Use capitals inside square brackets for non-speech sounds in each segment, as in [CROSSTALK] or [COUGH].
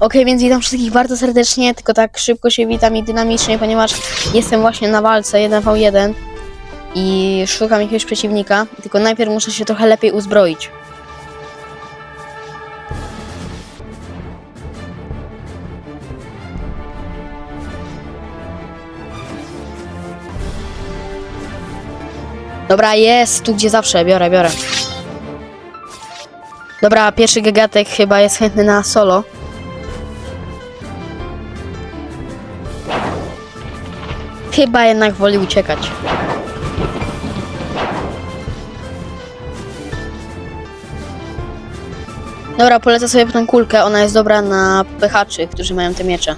Okej, więc witam wszystkich bardzo serdecznie, tylko tak szybko się witam i dynamicznie, ponieważ jestem właśnie na walce 1v1 i szukam jakiegoś przeciwnika, tylko najpierw muszę się trochę lepiej uzbroić. Dobra, jest tu gdzie zawsze, biorę, biorę. Dobra, pierwszy gagatek chyba jest chętny na solo. Chyba jednak woli uciekać. Dobra, polecę sobie tą kulkę. Ona jest dobra na pychaczy, którzy mają te miecze.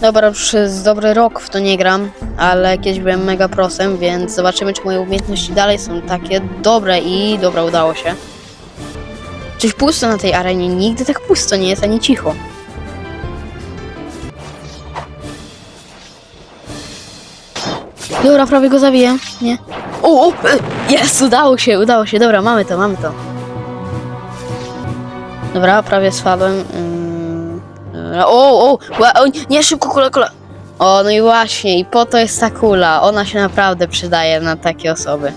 Dobra, jest dobry rok w to nie gram, ale kiedyś byłem mega prosem, więc zobaczymy, czy moje umiejętności dalej są takie dobre i dobra, udało się. Coś pusto na tej arenie, nigdy tak pusto nie jest, ani cicho. Dobra, prawie go zabiję, nie? O, o, e, jest, udało się, udało się, dobra, mamy to, mamy to. Dobra, prawie słabym. Ym, dobra. o, o, o, nie, szybko, kula, kula. O, no i właśnie, i po to jest ta kula. Ona się naprawdę przydaje na takie osoby.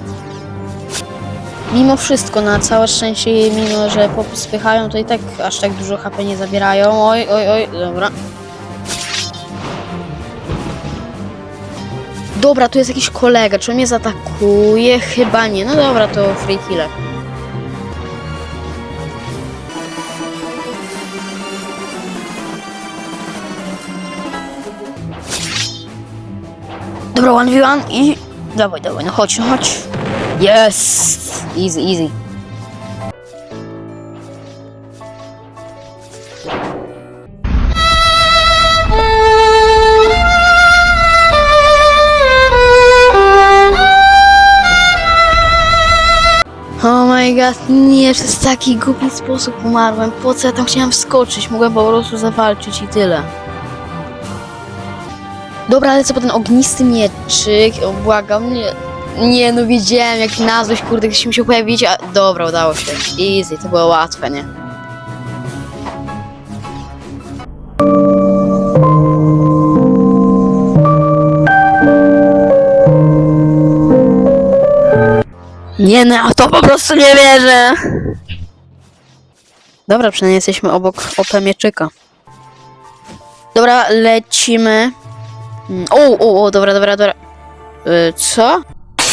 Mimo wszystko, na całe szczęście, mimo że spychają, to i tak aż tak dużo HP nie zabierają. Oj, oj, oj, dobra. Dobra, tu jest jakiś kolega, czy on mnie zaatakuje? Chyba nie. No dobra, to free killer. Dobra, 1v1 i... Dawaj, dawaj, no chodź, no chodź. Yes! Easy, easy. Oh my god, nie, przez taki głupi sposób umarłem. Po co ja tam chciałem wskoczyć? Mogłem po prostu zawalczyć i tyle. Dobra, ale co po ten ognisty mieczyk? Błagam, nie. Nie, no wiedziałem, jak na złość, kurde, mi się pojawić, a... Dobra, udało się. Easy, to było łatwe, nie? Nie, no, a to po prostu nie wierzę. Dobra, przynajmniej jesteśmy obok OP mieczyka. Dobra, lecimy. O, o, o, dobra, dobra, dobra. Y, co?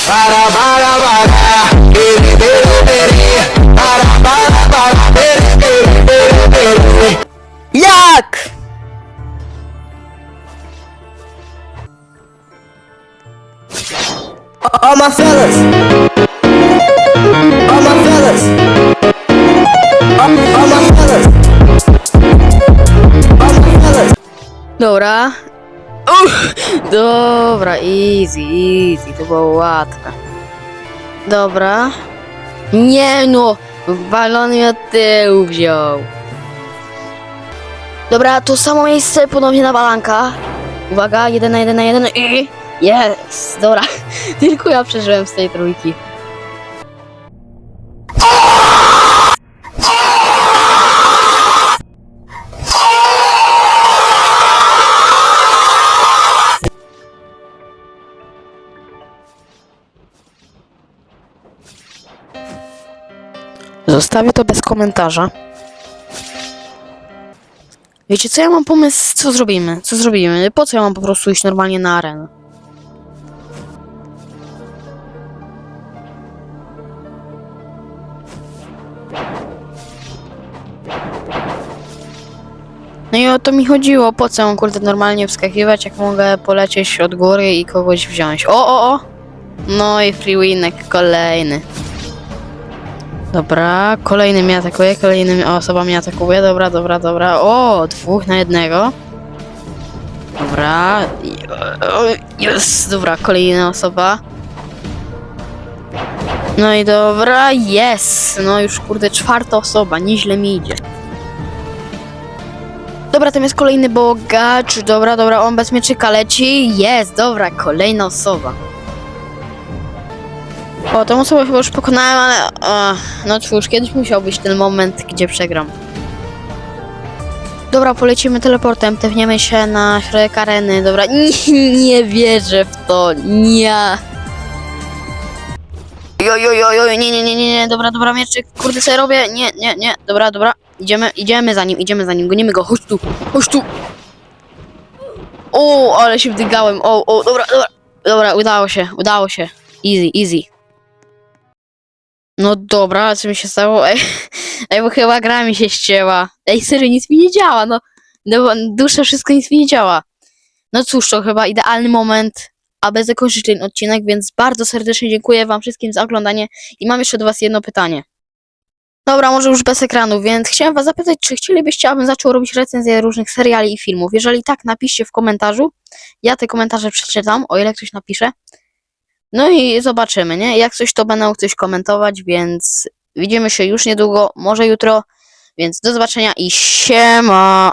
Bara bara bara Biri biri biri. Bara bara bara Biri biri biri Yak! All my fellas. All my fellas. All, all my fellas. All my fellas. Dobra Uh! Dobra, easy, easy, to było łatwe. Dobra. Nie no, balon mnie od tyłu wziął. Dobra, to samo miejsce ponownie na balanka. Uwaga, jeden na jeden na jeden. Jest, dobra. [LAUGHS] Tylko ja przeżyłem z tej trójki. Zostawię to bez komentarza. Wiecie co, ja mam pomysł, co zrobimy, co zrobimy, po co ja mam po prostu iść normalnie na arenę? No i o to mi chodziło, po co mam kurde normalnie wskakiwać, jak mogę polecieć od góry i kogoś wziąć. O, o, o! No i free winek kolejny. Dobra, kolejny mnie atakuje, kolejny osoba mnie atakuje, dobra, dobra, dobra. O, dwóch na jednego. Dobra, jest, dobra, kolejna osoba. No i dobra, jest, no już kurde, czwarta osoba, nieźle mi idzie. Dobra, tam jest kolejny bogacz, dobra, dobra, on bez mieczyka leci, jest, dobra, kolejna osoba. O, tą osobę chyba już pokonałem, ale... O, no cóż, kiedyś musiał być ten moment, gdzie przegram. Dobra, polecimy teleportem, tepniemy się na środek areny, dobra, [LAUGHS] nie, nie wierzę w to, nie. Jo, nie, nie, nie, nie, nie, dobra, dobra, mieczyk, kurde, co ja robię, nie, nie, nie, dobra, dobra, idziemy, idziemy za nim, idziemy za nim, gonimy go, chodź tu, chodź tu. O, ale się wdygałem, o, o, dobra, dobra, dobra, udało się, udało się, easy, easy. No dobra, a co mi się stało? Ej, [LAUGHS] ej, bo chyba gra mi się ścięła. Ej, serio, nic mi nie działa, no. no wszystko nic mi nie działa. No cóż, to chyba idealny moment, aby zakończyć ten odcinek, więc bardzo serdecznie dziękuję wam wszystkim za oglądanie i mam jeszcze do was jedno pytanie. Dobra, może już bez ekranu, więc chciałem was zapytać, czy chcielibyście, abym zaczął robić recenzje różnych seriali i filmów? Jeżeli tak, napiszcie w komentarzu. Ja te komentarze przeczytam, o ile ktoś napisze. No i zobaczymy, nie? Jak coś to będę coś komentować, więc widzimy się już niedługo, może jutro. Więc do zobaczenia i siema!